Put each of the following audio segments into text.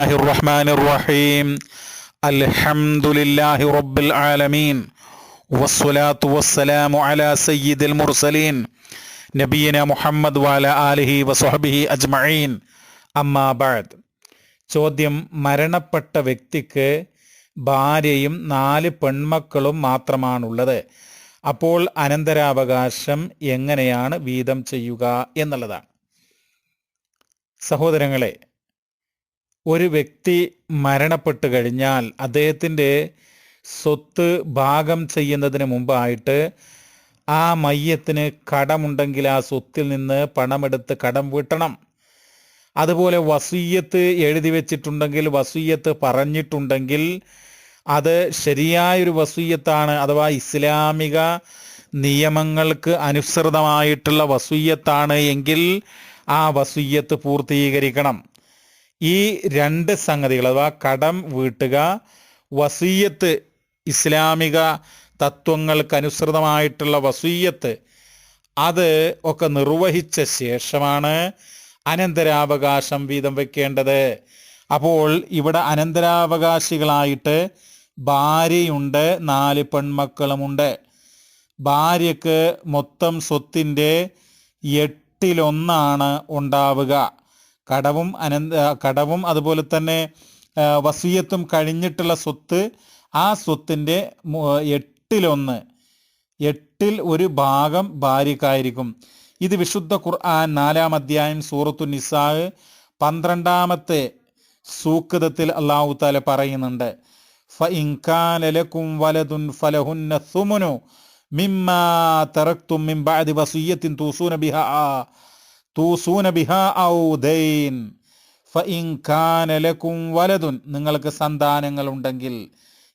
الله الرحمن الرحيم الحمد لله رب العالمين والصلاة والسلام على سيد المرسلين نبينا محمد وعلى آله وصحبه أجمعين أما بعد ചോദ്യം മരണപ്പെട്ട വ്യക്തിക്ക് ഭാര്യയും നാല് പെൺമക്കളും മാത്രമാണുള്ളത് അപ്പോൾ അനന്തരാവകാശം എങ്ങനെയാണ് വീതം ചെയ്യുക എന്നുള്ളതാണ് സഹോദരങ്ങളെ ഒരു വ്യക്തി മരണപ്പെട്ടു കഴിഞ്ഞാൽ അദ്ദേഹത്തിന്റെ സ്വത്ത് ഭാഗം ചെയ്യുന്നതിന് മുമ്പായിട്ട് ആ മയ്യത്തിന് കടമുണ്ടെങ്കിൽ ആ സ്വത്തിൽ നിന്ന് പണമെടുത്ത് കടം വീട്ടണം. അതുപോലെ വസീയത്ത് എഴുതി വെച്ചിട്ടുണ്ടെങ്കിൽ വസീയത്ത് പറഞ്ഞിട്ടുണ്ടെങ്കിൽ അത് ശരിയായൊരു വസൂയത്താണ് അഥവാ ഇസ്ലാമിക നിയമങ്ങൾക്ക് അനുസൃതമായിട്ടുള്ള വസൂയത്താണ് എങ്കിൽ ആ വസൂയത്ത് പൂർത്തീകരിക്കണം. ഈ രണ്ട് സംഗതികൾ അഥവാ കടം വീട്ടുക വസീയത്ത് ഇസ്ലാമിക തത്വങ്ങൾക്കനുസൃതമായിട്ടുള്ള വസീയത്ത് അത് ഒക്കെ നിർവഹിച്ച ശേഷമാണ് അനന്തരാവകാശം വീതം വെക്കേണ്ടത്. അപ്പോൾ ഇവിടെ അനന്തരാവകാശികളായിട്ട് ഭാര്യയുണ്ട് നാല് പെൺമക്കളുമുണ്ട്. ഭാര്യക്ക് മൊത്തം സ്വത്തിന്റെ എട്ടിലൊന്നാണ് ഉണ്ടാവുക. കടവും അനന്ത കടവും അതുപോലെ തന്നെ വസീയത്തും കഴിഞ്ഞിട്ടുള്ള സ്വത്ത് ആ സ്വത്തിന്റെ മു- എട്ടിലൊന്ന് എട്ടിൽ ഒരു ഭാഗം ഭാര്യക്കായിരിക്കും ഇത് വിശുദ്ധ ഖുർആൻ നാലാം അധ്യായം സൂറത്തു നിസാഹ് പന്ത്രണ്ടാമത്തെ സൂക്തത്തിൽ അള്ളാഹു താല പറയുന്നുണ്ട്. ഫഇൻകാനലക്കും വലതുൻ ഫലഹുന്ന സുമുനു മിമ്മാ തറക്തും മിൻ ബഅദി തൂസൂന ബിഹാ. തൂസൂന ബിഹാ ഔ ദൈൻ. ഫഇൻകാനലക്കും വലതുൻ നിങ്ങൾക്ക് സന്താനങ്ങൾ ഉണ്ടെങ്കിൽ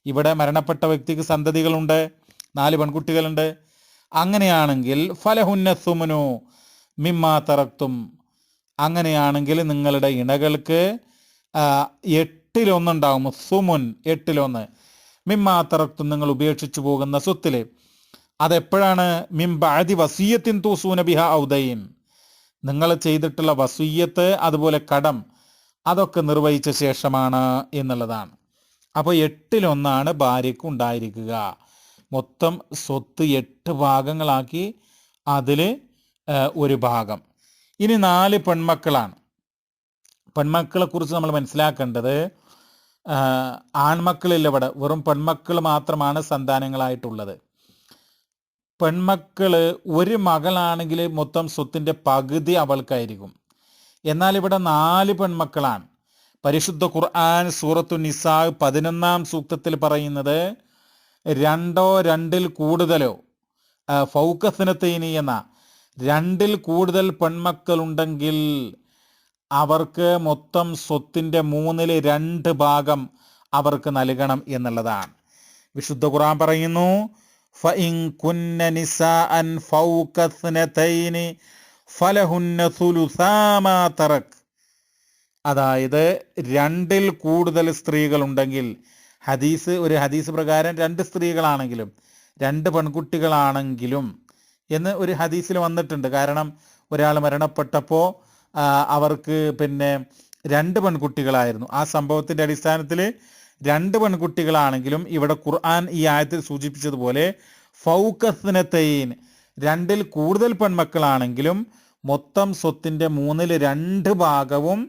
ഇവിടെ മരണപ്പെട്ട വ്യക്തിക്ക് സന്തതികളുണ്ട് നാല് പെൺകുട്ടികളുണ്ട്. അങ്ങനെയാണെങ്കിൽ ഫലഹുന്ന സുമനു മിമ്മാ തറക്തും. അങ്ങനെയാണെങ്കിൽ നിങ്ങളുടെ ഇണകൾക്ക് എട്ടിലൊന്നുണ്ടാവും. സുമുൻ എട്ടിലൊന്ന്. മിമ്മാ തറക്തും നിങ്ങൾ ഉപേക്ഷിച്ചു പോകുന്ന സ്വത്തിൽ അതെപ്പോഴാണ്? മിംബാദി വസീയത്തിൻ തൂസൂന ബിഹ ഔദയിൻ നിങ്ങൾ ചെയ്തിട്ടുള്ള വസൂയത്ത് അതുപോലെ കടം അതൊക്കെ നിർവഹിച്ച ശേഷമാണ് എന്നുള്ളതാണ്. അപ്പോൾ എട്ടിലൊന്നാണ് ഭാര്യയ്ക്ക് ഉണ്ടായിരിക്കുക. മൊത്തം സ്വത്ത് എട്ട് ഭാഗങ്ങളാക്കി അതിൽ ഒരു ഭാഗം. ഇനി നാല് പെൺമക്കളാണ്. പെൺമക്കളെ കുറിച്ച് നമ്മൾ മനസ്സിലാക്കേണ്ടത് ആൺമക്കളില്ല ഇവിടെ. വെറും പെൺമക്കൾ മാത്രമാണ് സന്താനങ്ങളായിട്ടുള്ളത്. പെൺമക്കൾ ഒരു മകളാണെങ്കിൽ മൊത്തം സ്വത്തിന്റെ പകുതി അവൾക്കായിരിക്കും. എന്നാൽ ഇവിടെ നാല് പെൺമക്കളാണ്. പരിശുദ്ധ ഖുർആൻ സൂറത്തു നിസാ പതിനൊന്നാം സൂക്തത്തിൽ പറയുന്നത് രണ്ടോ രണ്ടിൽ കൂടുതലോ? ഫൗക്കസിനത്തേനി എന്ന രണ്ടിൽ കൂടുതൽ പെൺമക്കളുണ്ടെങ്കിൽ അവർക്ക് മൊത്തം സ്വത്തിന്റെ മൂന്നിൽ രണ്ട് ഭാഗം അവർക്ക് നൽകണം എന്നുള്ളതാണ്. വിശുദ്ധ ഖുർആൻ പറയുന്നു ഫഇൻ കുന്ന നിസാഅൻ ഫൗക സ്നതൈനി ഫലഹുന്ന സുലുസാ മാ തറക് അതായത് രണ്ടിൽ കൂടുതൽ സ്ത്രീകളുണ്ടെങ്കിൽ ഹദീസ് ഒരു ഹദീസ് പ്രകാരം രണ്ട് സ്ത്രീകളാണെങ്കിലും രണ്ട് പെൺകുട്ടികളാണെങ്കിലും എന്ന് ഒരു ഹദീസിൽ വന്നിട്ടുണ്ട്. കാരണം ഒരാൾ മരണപ്പെട്ടപ്പോൾ അവർക്ക് പിന്നെ രണ്ട് പെൺകുട്ടികളായിരുന്നു. ആ സംഭവത്തിന്റെ അടിസ്ഥാനത്തിൽ രണ്ട് പെൺകുട്ടികളാണെങ്കിലും ഇവിടെ ഖുർആൻ ഈ ആയത്തിൽ സൂചിപ്പിച്ചതുപോലെ ഫൗക്കസ്നത്തൈൻ രണ്ടിൽ കൂടുതൽ പെൺമക്കളാണെങ്കിലും മൊത്തം സ്വത്തിന്റെ മൂന്നിൽ രണ്ട് ഭാഗവും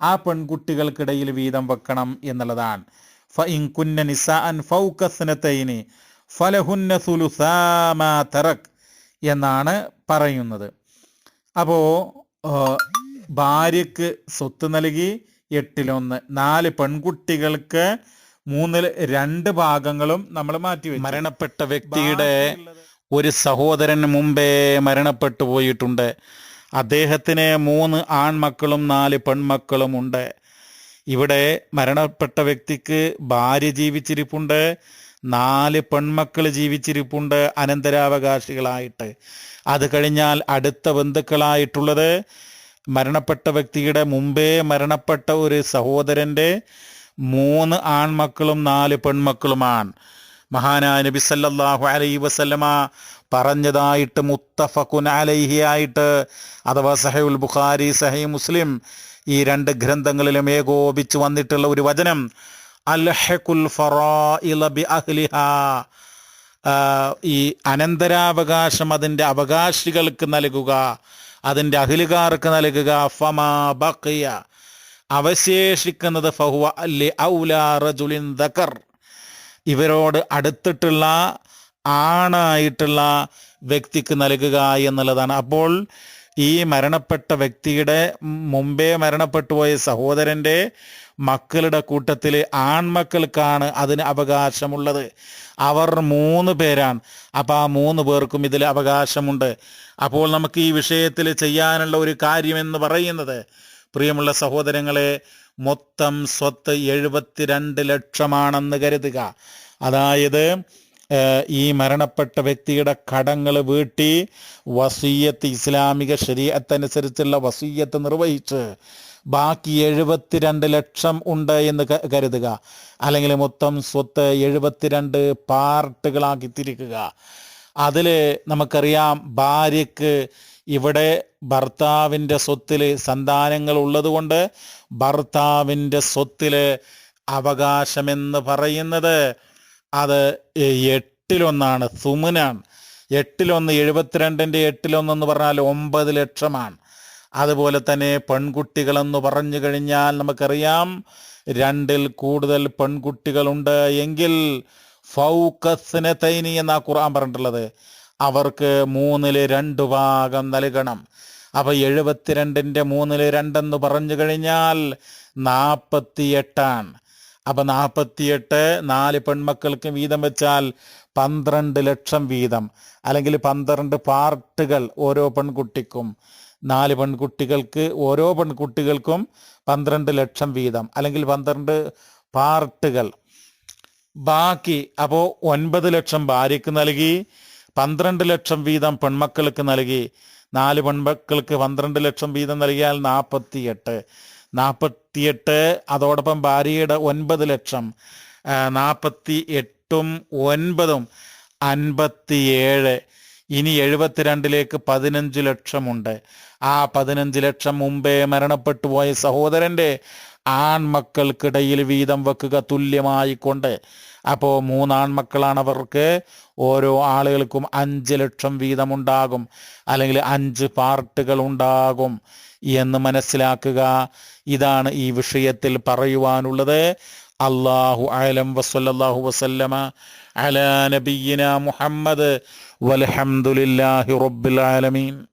ആ പെൺകുട്ടികൾക്കിടയിൽ വീതം വെക്കണം എന്നുള്ളതാണ്. ഫ കുന്ന നിസാഅൻ ഫൗക്കസ്നത്തൈനി ഫലഹുന്ന സുലുസാ മാ തറക് എന്നാണ് പറയുന്നത്. അപ്പോൾ ഭാര്യക്ക് സ്വത്ത് നൽകി എട്ടിലൊന്ന് നാല് പെൺകുട്ടികൾക്ക് മൂന്നിൽ രണ്ട് ഭാഗങ്ങളും നമ്മൾ മാറ്റി മരണപ്പെട്ട വ്യക്തിയുടെ ഒരു സഹോദരൻ മുമ്പേ മരണപ്പെട്ടു പോയിട്ടുണ്ട്. അദ്ദേഹത്തിന് മൂന്ന് ആൺമക്കളും നാല് പെൺമക്കളും ഉണ്ട്. ഇവിടെ മരണപ്പെട്ട വ്യക്തിക്ക് ഭാര്യ ജീവിച്ചിരിപ്പുണ്ട് നാല് പെൺമക്കൾ ജീവിച്ചിരിപ്പുണ്ട് അനന്തരാവകാശികളായിട്ട്. അത് കഴിഞ്ഞാൽ അടുത്ത ബന്ധുക്കളായിട്ടുള്ളത് മരണപ്പെട്ട വ്യക്തിയുടെ മുമ്പേ മരണപ്പെട്ട ഒരു സഹോദരന്റെ മൂന്ന് ആൺമക്കളും നാല് പെൺമക്കളുമാണ്. മഹാനായ നബി സല്ലല്ലാഹു അലൈഹി വസല്ലമ പറഞ്ഞതായിട്ട് മുത്തഫഖുൻ അലൈഹി ആയിട്ട് അഥവാ സഹൈഉൽ ബുഖാരി സഹൈ മുസ്ലിം ഈ രണ്ട് ഗ്രന്ഥങ്ങളിലും ഏകോപിച്ച് വന്നിട്ടുള്ള ഒരു വചനം അൽഹഖുൽ ബി അഹ്ലിഹാ ഈ അനന്തരാവകാശം അതിന്റെ അവകാശികൾക്ക് നൽകുക അതിന്റെ അഹിലുകാർക്ക് നൽകുക ഫമാ ബഖിയ. അവശേഷിക്കുന്നത് ഫഹുവ അല്ലെ ഔലാ റജുലിൻ ദക്കർ. ഇവരോട് അടുത്തിട്ടുള്ള ആണായിട്ടുള്ള വ്യക്തിക്ക് നൽകുക എന്നുള്ളതാണ്. അപ്പോൾ ഈ മരണപ്പെട്ട വ്യക്തിയുടെ മുമ്പേ മരണപ്പെട്ടു പോയ സഹോദരന്റെ മക്കളുടെ കൂട്ടത്തിൽ ആൺമക്കൾക്കാണ് അതിന് അവകാശമുള്ളത്. അവർ മൂന്ന് പേരാണ്. അപ്പോൾ ആ മൂന്ന് പേർക്കും ഇതിൽ അവകാശമുണ്ട്. അപ്പോൾ നമുക്ക് ഈ വിഷയത്തിൽ ചെയ്യാനുള്ള ഒരു കാര്യമെന്ന് പറയുന്നത് പ്രിയമുള്ള സഹോദരങ്ങളെ മൊത്തം സ്വത്ത് എഴുപത്തിരണ്ട് ലക്ഷമാണെന്ന് കരുതുക. അതായത് ഈ മരണപ്പെട്ട വ്യക്തിയുടെ കടങ്ങൾ വീട്ടി വസീയത്ത് ഇസ്ലാമിക ശരീരത്തനുസരിച്ചുള്ള വസീയത്ത് നിർവഹിച്ച് ബാക്കി എഴുപത്തിരണ്ട് ലക്ഷം ഉണ്ട് എന്ന് കരുതുക. അല്ലെങ്കിൽ മൊത്തം സ്വത്ത് എഴുപത്തിരണ്ട് പാർട്ടുകളാക്കി തിരിക്കുക. അതിൽ നമുക്കറിയാം ഭാര്യയ്ക്ക് ഇവിടെ ഭർത്താവിന്റെ സ്വത്തിൽ സന്താനങ്ങൾ ഉള്ളതുകൊണ്ട് ഭർത്താവിന്റെ സ്വത്തിൽ അവകാശമെന്ന് പറയുന്നത് അത് എട്ടിലൊന്നാണ് സുമുനാണ് എട്ടിലൊന്ന് എഴുപത്തിരണ്ടിന്റെ എട്ടിലൊന്നെന്ന് പറഞ്ഞാൽ ഒമ്പത് ലക്ഷമാണ്. അതുപോലെ തന്നെ പെൺകുട്ടികളെന്ന് പറഞ്ഞു കഴിഞ്ഞാൽ നമുക്കറിയാം രണ്ടിൽ കൂടുതൽ പെൺകുട്ടികളുണ്ട് എങ്കിൽ ഫൗക്കസിനെ തൈനി എന്നാ ഖുർആൻ പറഞ്ഞിട്ടുള്ളത്. അവർക്ക് മൂന്നിൽ രണ്ട് ഭാഗം നൽകണം. അപ്പോൾ എഴുപത്തിരണ്ടിന്റെ മൂന്നിൽ രണ്ടെന്ന് പറഞ്ഞു കഴിഞ്ഞാൽ നാൽപ്പത്തിയെട്ടാണ് അപ്പം നാൽപ്പത്തിയെട്ട് നാല് പെൺമക്കൾക്ക് വീതം വെച്ചാൽ പന്ത്രണ്ട് ലക്ഷം വീതം. അല്ലെങ്കിൽ പന്ത്രണ്ട് പാർട്ടുകൾ ഓരോ പെൺകുട്ടിക്കും. നാല് പെൺകുട്ടികൾക്ക് ഓരോ പെൺകുട്ടികൾക്കും പന്ത്രണ്ട് ലക്ഷം വീതം. അല്ലെങ്കിൽ പന്ത്രണ്ട് പാർട്ടുകൾ. ബാക്കി അപ്പോൾ ഒൻപത് ലക്ഷം ഭാര്യയ്ക്ക് നൽകി. പന്ത്രണ്ട് ലക്ഷം വീതം പെൺമക്കൾക്ക് നൽകി. നാല് പെൺമക്കൾക്ക് പന്ത്രണ്ട് ലക്ഷം വീതം നൽകിയാൽ നാൽപ്പത്തിയെട്ട് നാൽപ്പത്തിയെട്ട് അതോടൊപ്പം ഭാര്യയുടെ ഒൻപത് ലക്ഷം. നാൽപ്പത്തി എട്ടും ഒൻപതും അൻപത്തിയേഴ്. ഇനി എഴുപത്തിരണ്ടിലേക്ക് പതിനഞ്ച് ലക്ഷമുണ്ട്. ആ പതിനഞ്ച് ലക്ഷം മുമ്പേ മരണപ്പെട്ടു പോയ സഹോദരന്റെ ആൺമക്കൾക്കിടയിൽ വീതം വെക്കുക തുല്യമായി കൊണ്ട് അപ്പോൾ മൂന്നാൺമക്കളാണ് അവർക്ക് ഓരോ ആളുകൾക്കും അഞ്ച് ലക്ഷം വീതമുണ്ടാകും. അല്ലെങ്കിൽ അഞ്ച് പാർട്ടുകൾ ഉണ്ടാകും എന്ന് മനസ്സിലാക്കുക. ഇതാണ് ഈ വിഷയത്തിൽ പറയുവാനുള്ളത്. അള്ളാഹു അലം വസല്ലാഹു വസല്ലമ അലാ നബീന മുഹമ്മദ്. വലഹമുല്ലാഹി റബ്ബിൽ ആലമീൻ.